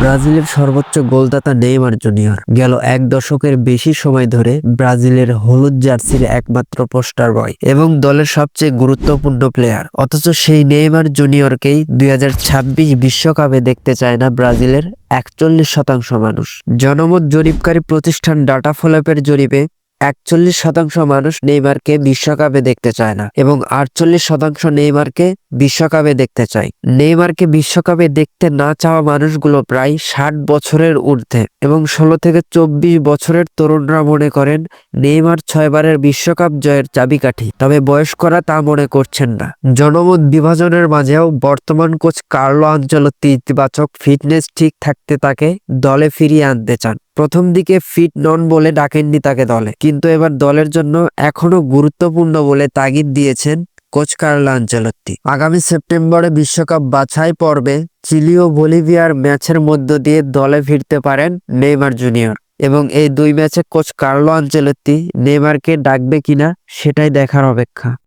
ব্রাজিলের সর্বোচ্চ গোলদাতা নেইমার জুনিয়র গেল এক দশকের বেশি সময় ধরে ব্রাজিলের হলুদ জার্সির একমাত্র পোস্টার বয় এবং দলের সবচেয়ে গুরুত্বপূর্ণ প্লেয়ার। অথচ সেই নেইমার জুনিয়রকেই দুই বিশ্বকাপে দেখতে চায় না ব্রাজিলের একচল্লিশ শতাংশ মানুষ। জনমত জরিপকারী প্রতিষ্ঠান ডাটা ফলাপের জরিপে একচল্লিশ শতাংশ মানুষ নেইমারকে বিশ্বকাপে দেখতে চায় না এবং আটচল্লিশ শতাংশ নেইমারকে বিশ্বকাপে দেখতে চায়। নেইমারকে বিশ্বকাপে দেখতে না চাওয়া মানুষগুলো প্রায় ষাট বছরের ঊর্ধ্বে এবং ষোলো থেকে চব্বিশ বছরের তরুণরা মনে করেন নেইমার ছয়বারের বিশ্বকাপ জয়ের চাবিকাঠি, তবে বয়স্করা তা মনে করছেন না। জনমত বিভাজনের মাঝেও বর্তমান কোচ কার্লো আঞ্চলত্তি ইতিবাচক ফিটনেস ঠিক থাকতে তাকে দলে ফিরিয়ে আনতে চান। প্রথম দিকে ফিট নন বলে ডাকেননি তাকে দলে। কিন্তু এবার দলের জন্য এখনও গুরুত্বপূর্ণ বলে তাগিদ দিয়েছেন কোচ কার্লো আঞ্চলত্তি। আগামী সেপ্টেম্বরে বিশ্বকাপ বাছাই পর্বে চিলি ও বলিভিয়ার ম্যাচের মধ্য দিয়ে দলে ফিরতে পারেন নেইমার জুনিয়র। এবং এই দুই ম্যাচে কোচ কার্লো আঞ্চলত্তি নেইমারকে ডাকবে কিনা সেটাই দেখার অপেক্ষা।